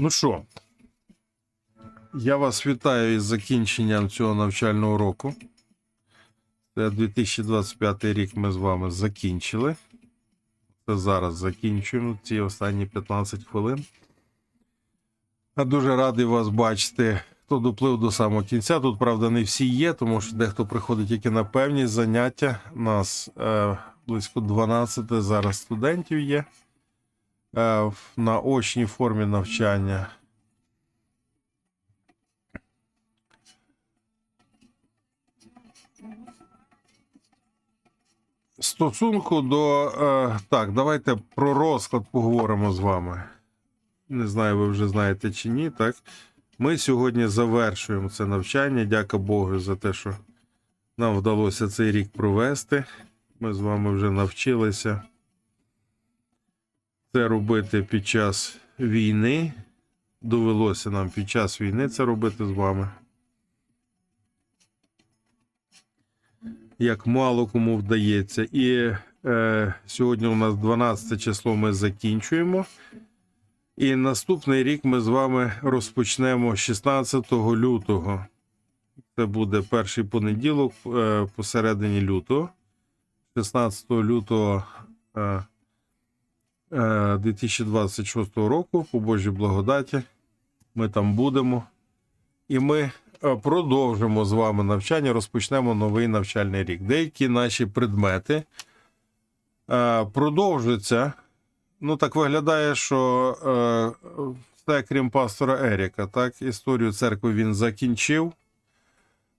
Ну що, я вас вітаю із закінченням цього навчального року. Це 2025 рік ми з вами закінчили. Це зараз закінчуємо ці останні 15 хвилин. Я дуже радий вас бачити, хто доплив до самого кінця. Тут, правда, не всі є, тому що дехто приходить тільки на певні заняття. У Нас е, близько 12 зараз студентів є на очній формі навчання. Стосунку до. Е, так, давайте про розклад поговоримо з вами. Не знаю, ви вже знаєте чи ні, так? Ми сьогодні завершуємо це навчання. Дяка Богу за те, що нам вдалося цей рік провести. Ми з вами вже навчилися це робити під час війни. Довелося нам під час війни це робити з вами. Як мало кому вдається. І е, сьогодні у нас 12 число ми закінчуємо. І наступний рік ми з вами розпочнемо 16 лютого. Це буде перший понеділок е, посередині лютого. 16 лютого е, 2026 року, по Божій благодаті. Ми там будемо. І ми е, продовжимо з вами навчання, розпочнемо новий навчальний рік. Деякі наші предмети е, продовжуються. Ну, так виглядає, що е, все, крім пастора Еріка, так, історію церкви він закінчив.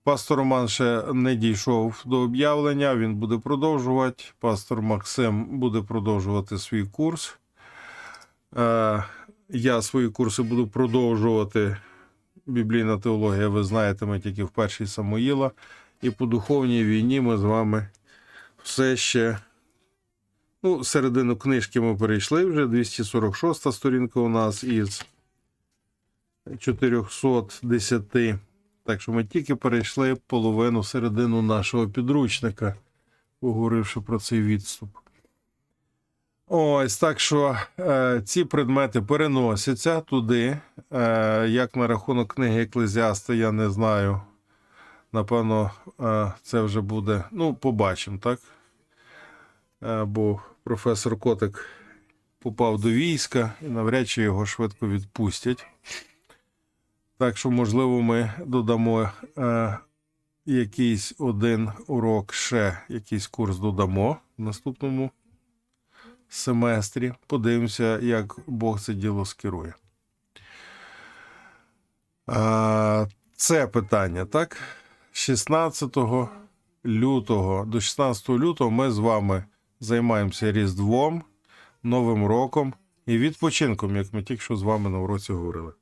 Пастор Роман ще не дійшов до об'явлення, він буде продовжувати. Пастор Максим буде продовжувати свій курс. Е, я свої курси буду продовжувати. Біблійна теологія, ви знаєте, ми тільки в першій Самуїла. І по духовній війні ми з вами все ще. Ну, середину книжки ми перейшли вже. 246 сторінка у нас із 410. Так що ми тільки перейшли половину середину нашого підручника, поговоривши про цей відступ. Ось так що е, ці предмети переносяться туди. Е, як на рахунок книги Еклезіаста, я не знаю. Напевно, е, це вже буде. Ну, побачимо, так? Е, бо професор Котик попав до війська і навряд чи його швидко відпустять. Так що, можливо, ми додамо е, якийсь один урок ще, якийсь курс додамо в наступному семестрі. Подивимося, як Бог це діло скерує. А, це питання, так? 16 лютого до 16 лютого ми з вами займаємося Різдвом, Новим роком і відпочинком, як ми тільки що з вами на уроці говорили.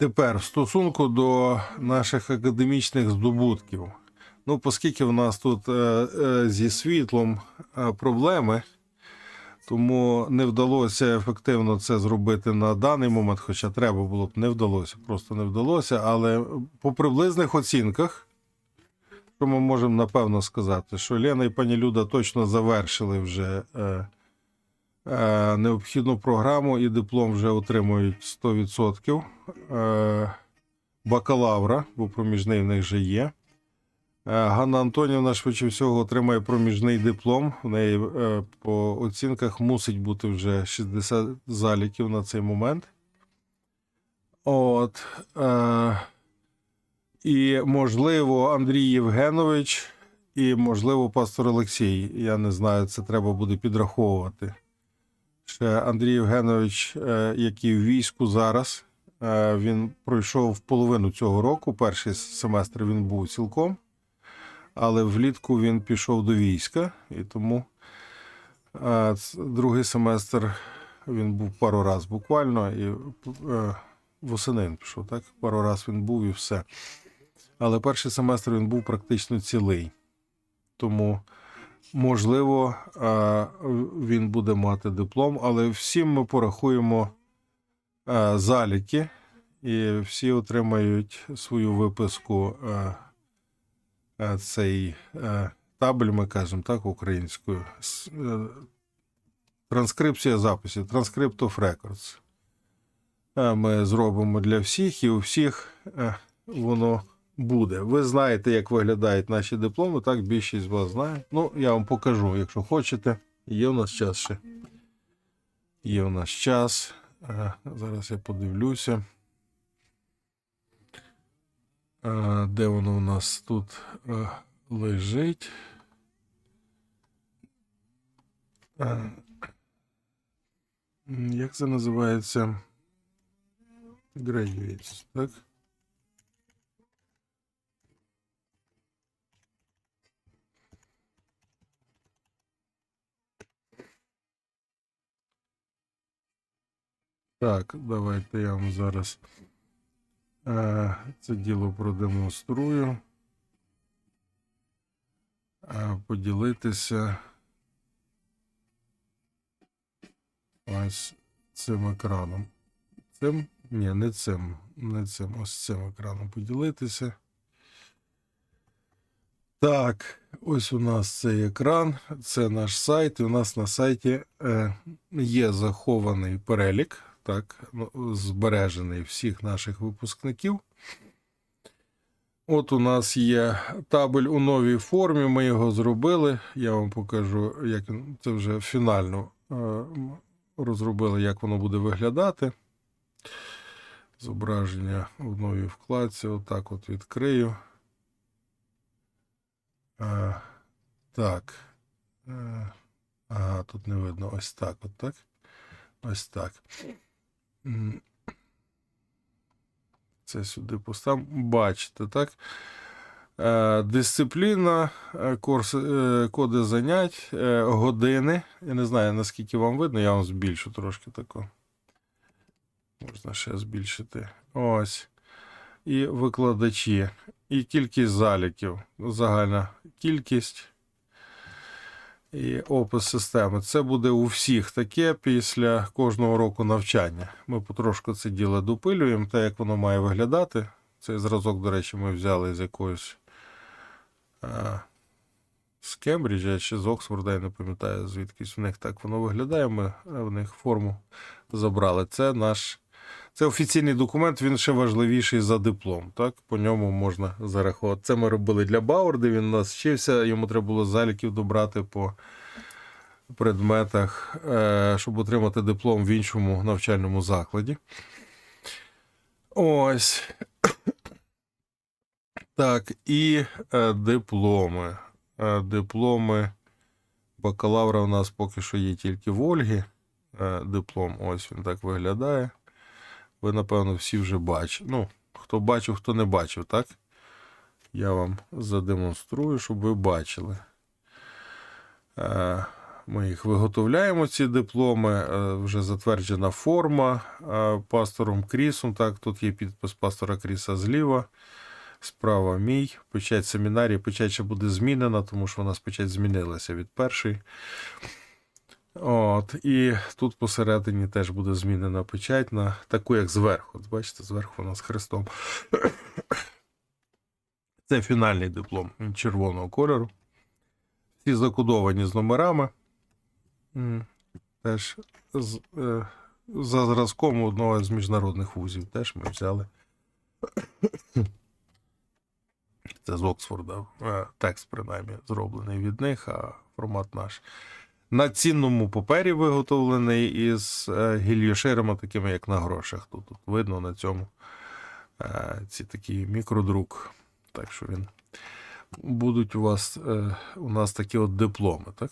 Тепер в стосунку до наших академічних здобутків. Ну, оскільки в нас тут е, е, зі світлом е, проблеми, тому не вдалося ефективно це зробити на даний момент, хоча треба було б не вдалося, просто не вдалося. Але по приблизних оцінках, що ми можемо напевно сказати, що Лена і пані Люда точно завершили вже необхідну програму і диплом вже отримують 100% е, бакалавра, бо проміжний в них вже є. Е, Ганна Антонівна швидше всього отримає проміжний диплом. В неї е, по оцінках мусить бути вже 60 заліків на цей момент. От. Е, і, можливо, Андрій Євгенович, і, можливо, пастор Олексій. Я не знаю, це треба буде підраховувати. Ще Андрій Євгенович, е, який в війську зараз, е, він пройшов половину цього року. Перший семестр він був цілком але влітку він пішов до війська, і тому е, другий семестр він був пару раз буквально, і восени він пішов, так? Пару раз він був і все. Але перший семестр він був практично цілий. Тому, можливо, е, він буде мати диплом, але всім ми порахуємо е, заліки, і всі отримають свою виписку. е, цей табель, ми кажемо так, українською. Транскрипція записів, Transcript of Records. Ми зробимо для всіх, і у всіх воно буде. Ви знаєте, як виглядають наші дипломи, так більшість з вас знає. Ну, я вам покажу, якщо хочете. Є у нас час ще. Є у нас час. Е, Зараз я подивлюся. Е, Де воно у нас тут е, лежить? Як це називається? Graduates, так? Так, давайте я вам зараз е, це діло продемонструю. Е, поділитися ось цим екраном. Цим? Ні, не цим. Не цим. Ось цим екраном поділитися. Так, ось у нас цей екран, це наш сайт, і у нас на сайті е, є захований перелік, так, ну, збережений всіх наших випускників. От у нас є табель у новій формі, ми його зробили. Я вам покажу, як це вже фінально е, розробили, як воно буде виглядати. Зображення в новій вкладці. Отак от відкрию. Е, так. Е, ага, тут не видно. Ось так, от так. Ось так. Це сюди постав. Бачите, так? Е, дисципліна, е, курс, е, коди занять, години. Я не знаю, наскільки вам видно, я вам збільшу трошки тако. Можна ще збільшити. Ось. І викладачі. І кількість заліків. Загальна кількість. І опис системи. Це буде у всіх таке після кожного року навчання. Ми потрошку це діло допилюємо, те, як воно має виглядати. Цей зразок, до речі, ми взяли з якоїсь а, з Кембриджа чи з Оксфорда, я не пам'ятаю, звідкись у них так воно виглядає. Ми е, в них форму забрали. Це наш. Це офіційний документ, він ще важливіший за диплом. Так? По ньому можна зарахувати. Це ми робили для Баурди, він нас вчився, йому треба було заліків добрати по предметах, е, щоб отримати диплом в іншому навчальному закладі. Ось. Так, і е, дипломи. Е, дипломи бакалавра у нас поки що є тільки в Ольги. Диплом, ось він так виглядає. Ви, напевно, всі вже бачите. Ну, хто бачив, хто не бачив, так? Я вам задемонструю, щоб ви бачили. Е, Ми їх виготовляємо, ці дипломи. Е, Вже затверджена форма е, пастором Крісом. Так, тут є підпис пастора Кріса зліва. Справа мій. Печать семінарії. Печать ще буде змінена, тому що у нас печать змінилася від першої. От, і тут посередині теж буде змінена печать на таку, як зверху. От бачите, зверху у нас хрестом. Це фінальний диплом червоного кольору. Всі закодовані з номерами. Теж з, е, за зразком одного з міжнародних вузів теж ми взяли. Це з Оксфорда. Е, Текст, принаймні, зроблений від них, а формат наш. На цінному папері виготовлений із е, гільйоширами, такими як на грошах. Тут, тут видно на цьому е, ці такі мікродрук. Так що він будуть у вас е, у нас такі от дипломи, так?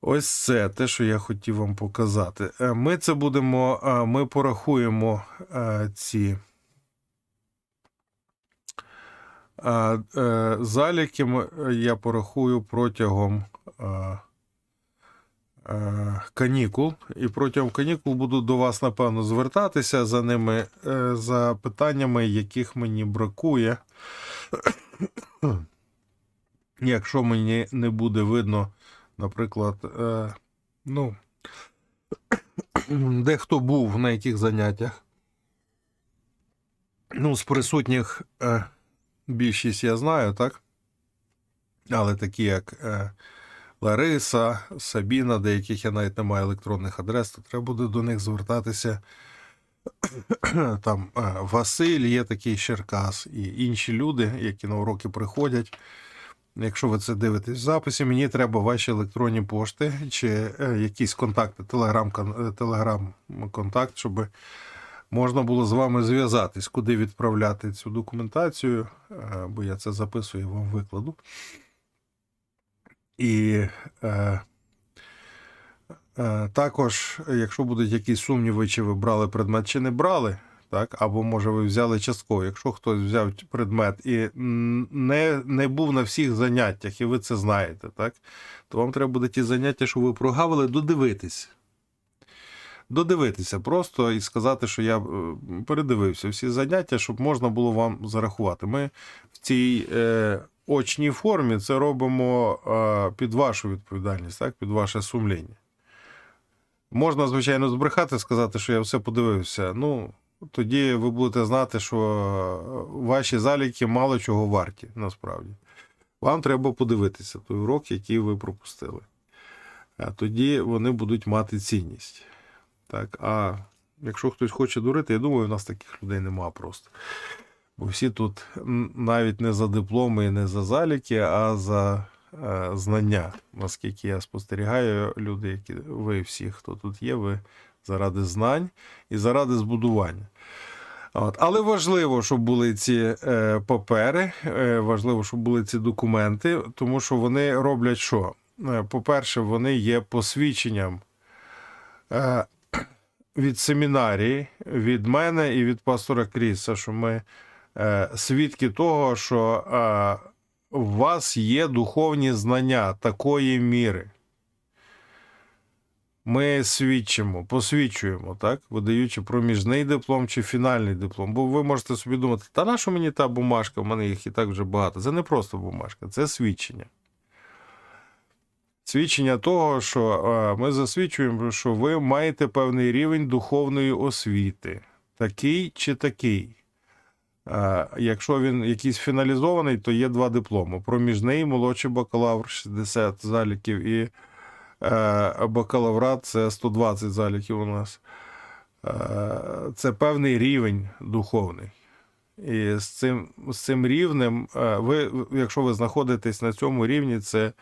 Ось це те, що я хотів вам показати. Ми це будемо, ми порахуємо ці заліки. Я порахую протягом. Е, канікул, і протягом канікул буду до вас, напевно, звертатися за ними, е, за питаннями, яких мені бракує. Якщо мені не буде видно, наприклад, е, ну, де хто був на яких заняттях. Ну, з присутніх більшість я знаю, так? Але такі, як Лариса, Сабіна, деяких я навіть не маю електронних адрес, то треба буде до них звертатися. Там е, Василь, є такий Черкас і інші люди, які на уроки приходять. Якщо ви це дивитесь в записі, мені треба ваші електронні пошти чи е, якісь контакти, телеграм, телеграм контакт, щоб можна було з вами зв'язатись, куди відправляти цю документацію, е, бо я це записую і вам викладу. І е, е, також, якщо будуть якісь сумніви, чи ви брали предмет, чи не брали, так, або може ви взяли частково. Якщо хтось взяв предмет і не, не був на всіх заняттях, і ви це знаєте, так, то вам треба буде ті заняття, що ви прогавили, додивитись. Додивитися просто і сказати, що я е, передивився всі заняття, щоб можна було вам зарахувати. Ми в цій е, очній формі це робимо е, під вашу відповідальність, так, під ваше сумління. Можна, звичайно, збрехати, сказати, що я все подивився. Ну, тоді ви будете знати, що ваші заліки мало чого варті, насправді. Вам треба подивитися той урок, який ви пропустили. А тоді вони будуть мати цінність. Так, а якщо хтось хоче дурити, я думаю, у нас таких людей нема просто. Бо всі тут навіть не за дипломи і не за заліки, а за е, знання. Наскільки я спостерігаю, люди, які ви всі, хто тут є, ви заради знань і заради збудування. От. Але важливо, щоб були ці е, папери, е, важливо, щоб були ці документи, тому що вони роблять що? Е, По-перше, вони є посвідченням е, від семінарії, від мене і від пастора Кріса, що ми свідки того, що е, у вас є духовні знання такої міри. Ми свідчимо, посвідчуємо, так, видаючи проміжний диплом чи фінальний диплом. Бо ви можете собі думати, та на що мені та бумажка, в мене їх і так вже багато. Це не просто бумажка, це свідчення. Свідчення того, що е, ми засвідчуємо, що ви маєте певний рівень духовної освіти, такий чи такий. Е, Якщо він якийсь фіналізований, то є два дипломи: проміжний, молодший бакалавр 60 заліків і е, бакалаврат це 120 заліків у нас. Е, Це певний рівень духовний. І з цим, з цим рівнем, ви, якщо ви знаходитесь на цьому рівні, це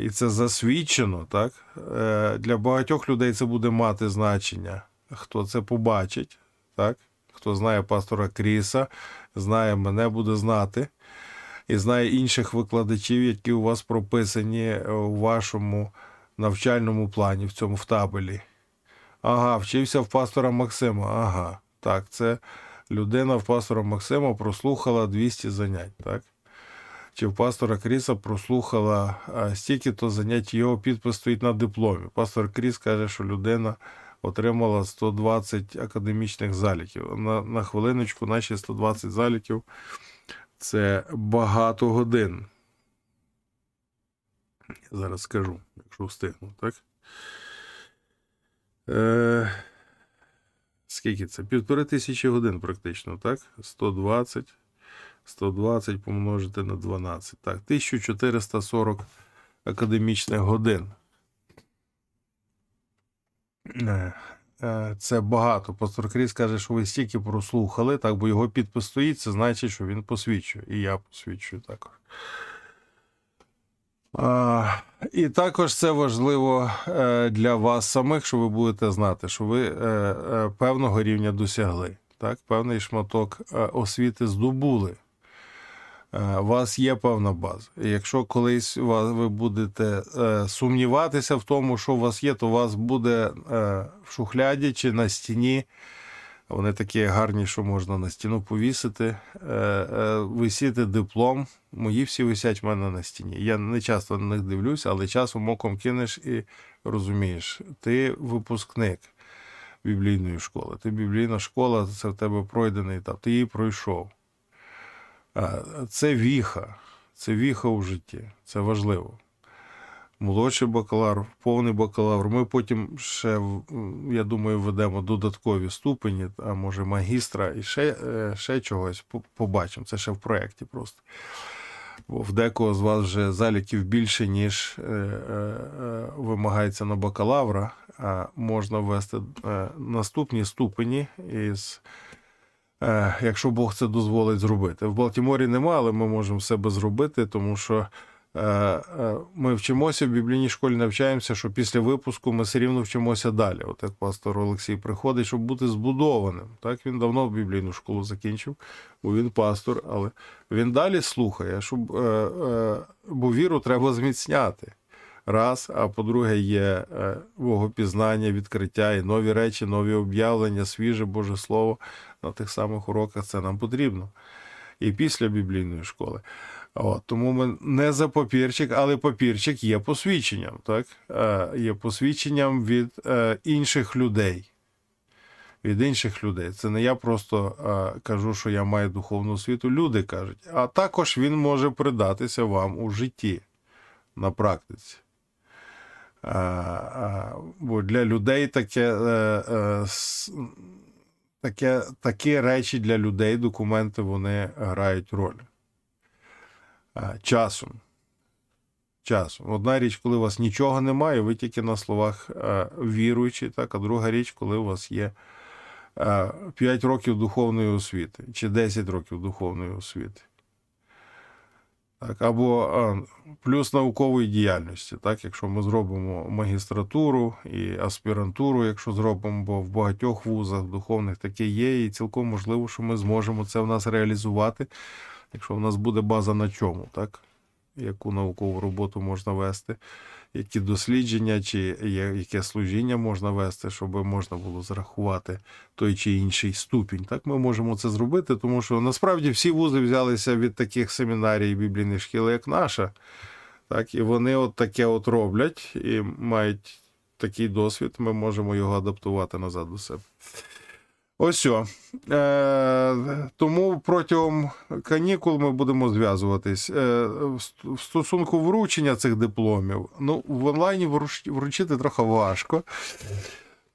і це засвідчено, так? Для багатьох людей це буде мати значення. Хто це побачить, так? Хто знає пастора Кріса, знає мене, буде знати. І знає інших викладачів, які у вас прописані е, у вашому навчальному плані, в цьому в табелі. Ага, вчився в пастора Максима. Ага, так, це людина в пастора Максима прослухала 200 занять, так? Чи в пастора Кріса прослухала стільки-то занять, його підпис стоїть на дипломі. Пастор Кріс каже, що людина отримала 120 академічних заліків. На, на хвилиночку, наші 120 заліків це багато годин. Зараз скажу, якщо встигну, так? Е, скільки це? Півтори тисячі годин практично, так? 120. 120 помножити на 12. Так, 1440 академічних годин. Е, е, Це багато. Пастор Кріс каже, що ви стільки прослухали, так, бо його підпис стоїть, це значить, що він посвідчує. І я посвідчую також. А, і також це важливо е, для вас самих, що ви будете знати, що ви певного рівня досягли. Так? Певний шматок освіти здобули. Е, вас є певна база. Якщо колись ви будете е, сумніватися в тому, що у вас є, то у вас буде е, в шухляді чи на стіні. Вони такі гарні, що можна на стіну повісити, висіти диплом. Мої всі висять в мене на стіні. Я не часто на них дивлюся, але часом оком кинеш і розумієш, ти випускник біблійної школи. Ти біблійна школа, це в тебе пройдений етап, ти її пройшов. Це віха, це віха у житті, це важливо. Молодший бакалавр, повний бакалавр. Ми потім ще, я думаю, введемо додаткові ступені, а може магістра і ще, е, ще чогось побачимо. Це ще в проєкті просто. Бо в декого з вас вже заліків більше, ніж е, е, вимагається на бакалавра. А можна ввести наступні ступені із. Е, Якщо Бог це дозволить зробити. В Балтіморі нема, але ми можемо в себе зробити, тому що е, е, ми вчимося в біблійній школі, навчаємося, що після випуску ми все рівно вчимося далі. От як пастор Олексій приходить, щоб бути збудованим. Так він давно біблійну школу закінчив, бо він пастор, але він далі слухає, щоб, бо віру треба зміцняти. Раз, а по-друге, є е, богопізнання, відкриття і нові речі, нові об'явлення, свіже Боже Слово на тих самих уроках. Це нам потрібно. І після біблійної школи. От, тому ми не за папірчик, але папірчик є посвідченням. Так? Е, є посвідченням від е, інших людей. Від інших людей. Це не я просто е, кажу, що я маю духовну освіту. Люди кажуть. А також він може придатися вам у житті на практиці. А, бо для людей таке, е, е, таке, такі речі для людей, документи, вони грають роль. Часом. Часом. Одна річ, коли у вас нічого немає, ви тільки на словах е, віруючі, так, а друга річ, коли у вас є е, 5 років духовної освіти чи 10 років духовної освіти. Так, або плюс наукової діяльності, так, якщо ми зробимо магістратуру і аспірантуру, якщо зробимо, бо в багатьох вузах духовних таке є, і цілком можливо, що ми зможемо це в нас реалізувати, якщо в нас буде база на чому, так? Яку наукову роботу можна вести, які дослідження, чи яке служіння можна вести, щоб можна було зарахувати той чи інший ступінь. Так ми можемо це зробити, тому що насправді всі вузи взялися від таких семінарій біблійних шкіл, як наша. Так, і вони от таке от роблять і мають такий досвід, ми можемо його адаптувати назад до себе. Ось. Е, тому протягом канікул ми будемо зв'язуватись. Е, в стосунку вручення цих дипломів, ну, в онлайні вручити трохи важко.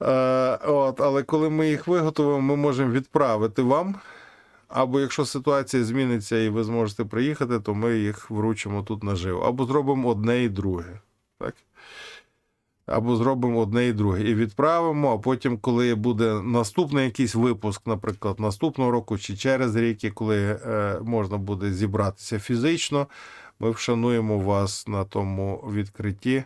Е, от, але коли ми їх виготовимо, ми можемо відправити вам. Або якщо ситуація зміниться і ви зможете приїхати, то ми їх вручимо тут наживо. Або зробимо одне і друге. Так? Або зробимо одне і друге. І відправимо, а потім, коли буде наступний якийсь випуск, наприклад, наступного року чи через рік, коли е, можна буде зібратися фізично, ми вшануємо вас на тому відкритті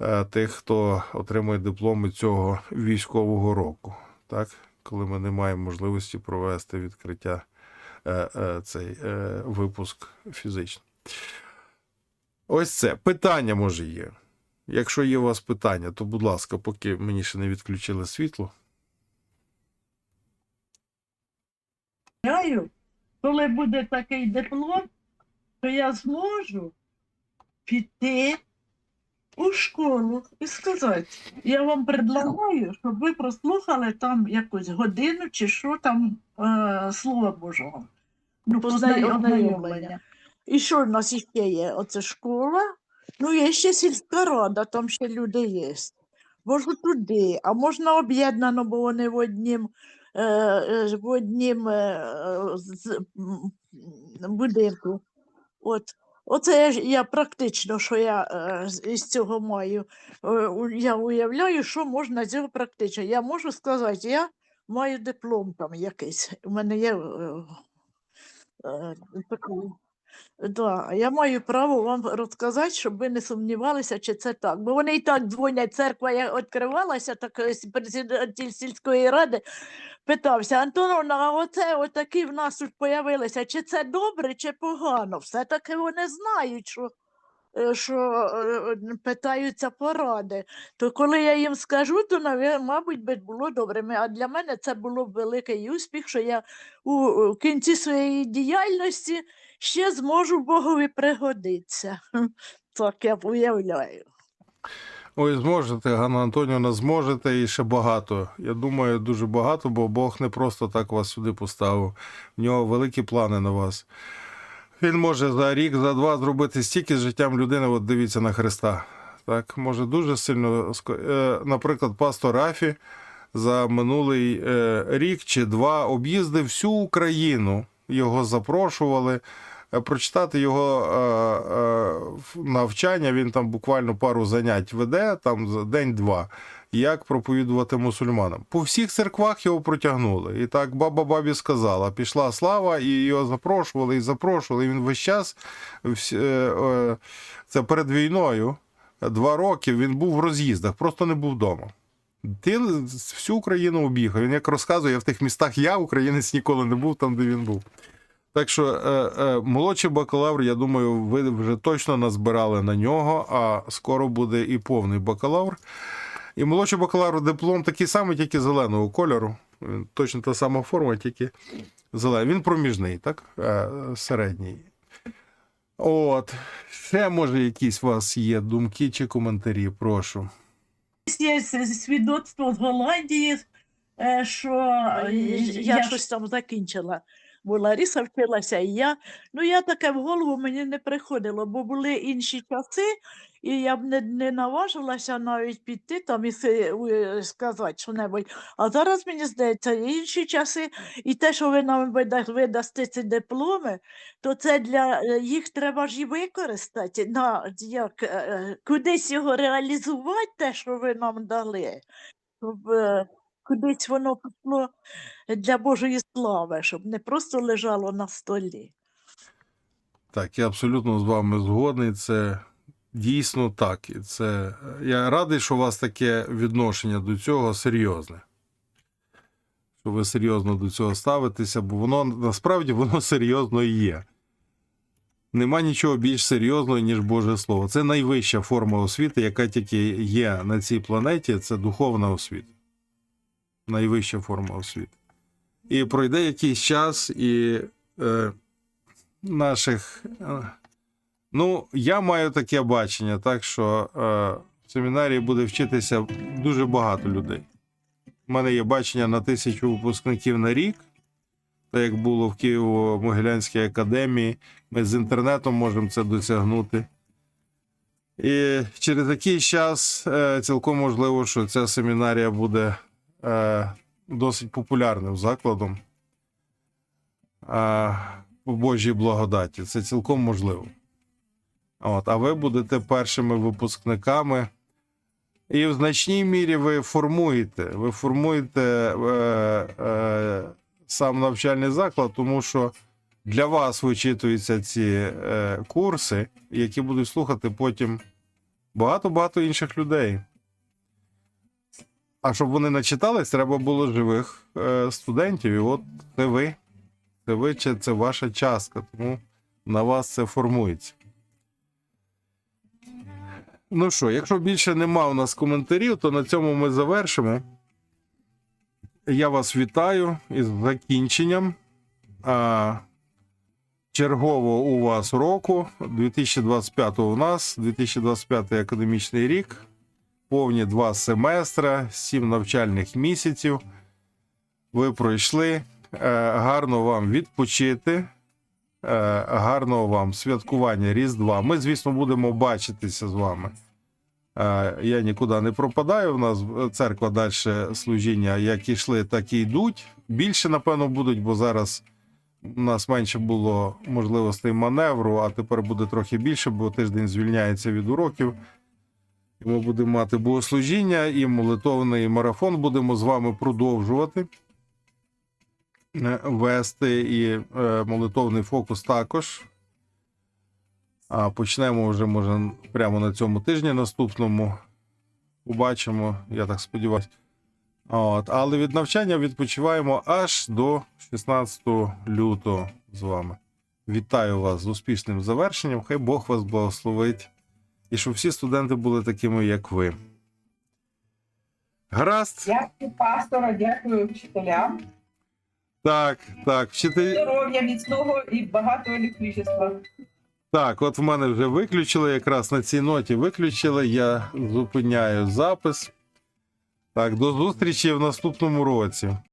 е, тих, хто отримує дипломи цього військового року. Так? Коли ми не маємо можливості провести відкриття е, е, цей е, випуск фізично. Ось це питання може є. Якщо є у вас питання, то будь ласка, поки мені ще не відключили світло. Знаю, коли буде такий диплом, то я зможу піти у школу і сказати, я вам предлагаю, щоб ви прослухали там якусь годину чи що там е, Слова Божого. Ну, Познайомлення. познайомлення. І що в нас ще є? Оце школа. Ну, є ще сільська рада, там ще люди є. Можна туди, а можна об'єднано, бо вони в однім, е, е, в однім е, з- будинку. От. Оце я, я практично, що я е, із цього маю. Е, я уявляю, що можна з практично. Я можу сказати, я маю диплом там якийсь. У мене є е, е, такий. Да, я маю право вам розказати, щоб ви не сумнівалися, чи це так. Бо вони і так дзвонять, церква я відкривалася, так е, председатель сільської ради питався, Антоновна, а оце отакі в нас тут появилися, чи це добре, чи погано? Все-таки вони знають, що, що е, питаються поради. То коли я їм скажу, то, мабуть, би було добре. А для мене це було великий успіх, що я у кінці своєї діяльності ще зможу Богові пригодитися. Так я уявляю. Ой, зможете, Ганна Антонівна, зможете і ще багато. Я думаю, дуже багато, бо Бог не просто так вас сюди поставив. В нього великі плани на вас. Він може за рік, за два зробити стільки з життям людини, от дивіться на Христа. Так, може дуже сильно. е, Наприклад, пастор Рафі за минулий е, рік чи два об'їздив всю Україну. Його запрошували е, прочитати його навчання. Він там буквально пару занять веде, там за день-два. Як проповідувати мусульманам. По всіх церквах його протягнули. І так баба бабі сказала: пішла слава, і його запрошували і запрошували. І він весь час е, е, це перед війною. Два роки він був в роз'їздах, просто не був вдома. Ти всю Україну об'їхав. Він як розказує, в тих містах я, українець, ніколи не був там, де він був. Так що е, молодший бакалавр, я думаю, ви вже точно назбирали на нього, а скоро буде і повний бакалавр. І молодший бакалавр диплом такий самий, тільки зеленого кольору. Точно та сама форма, тільки зелений. Він проміжний, так? Е, середній. От. Ще, може, якісь у вас є думки чи коментарі, прошу. Є свідоцтво з Голландії, е, що е, Я, я щось там закінчила. Бо Лариса вчилася, і я. Ну, я таке в голову мені не приходило, бо були інші часи, і я б не, не наважилася навіть піти там і сказати що-небудь. А зараз мені здається, інші часи, і те, що ви нам вида- видасте ці дипломи, то це для е, їх треба ж і використати, на, як, е, е, кудись його реалізувати, те, що ви нам дали. Щоб кудись воно пішло для Божої слави, щоб не просто лежало на столі. Так, я абсолютно з вами згодний. Це дійсно так. І це... Я радий, що у вас таке відношення до цього серйозне. Що ви серйозно до цього ставитеся, бо воно насправді воно серйозно є. Нема нічого більш серйозного, ніж Боже Слово. Це найвища форма освіти, яка тільки є на цій планеті, це духовна освіта. Найвища форма освіти. І пройде якийсь час, і е, наших. е, Ну, я маю таке бачення, так що е, в семінарії буде вчитися дуже багато людей. У мене є бачення на тисячу випускників на рік, так як було в Києво-Могилянській академії. Ми з інтернетом можемо це досягнути. І через якийсь час е, цілком можливо, що ця семінарія буде е, досить популярним закладом е, по Божій благодаті. Це цілком можливо. От, а ви будете першими випускниками. І в значній мірі ви формуєте. Ви формуєте е, е, сам навчальний заклад, тому що для вас вичитуються ці е, курси, які будуть слухати потім багато-багато інших людей. А щоб вони начитались, треба було живих е, студентів. І от це ви. Це ви, чи це ваша частка, тому на вас це формується. Ну що, якщо більше нема у нас коментарів, то на цьому ми завершимо. Я вас вітаю із закінченням. А, чергового у вас року. 2025 у нас, 2025 академічний рік. Повні два семестра, сім навчальних місяців. Ви пройшли. Е, гарно вам відпочити. Е, гарного вам святкування Різдва. Ми, звісно, будемо бачитися з вами. Е, Я нікуди не пропадаю. У нас церква далі служіння, як ішли, так і йдуть. Більше, напевно, будуть, бо зараз у нас менше було можливостей маневру, а тепер буде трохи більше, бо тиждень звільняється від уроків. І ми будемо мати богослужіння і молитовний марафон будемо з вами продовжувати е, вести і е, молитовний фокус також. А почнемо вже, може, прямо на цьому тижні наступному. Побачимо, я так сподіваюся. От, але від навчання відпочиваємо аж до 16 лютого з вами. Вітаю вас з успішним завершенням. Хай Бог вас благословить. І щоб всі студенти були такими, як ви. Гаразд. Дякую пастора, дякую вчителям. Так, так. Вчителі... Здоров'я міцного і багато електричества. Так, от в мене вже виключили якраз на цій ноті виключили. Я зупиняю запис. Так, до зустрічі в наступному році.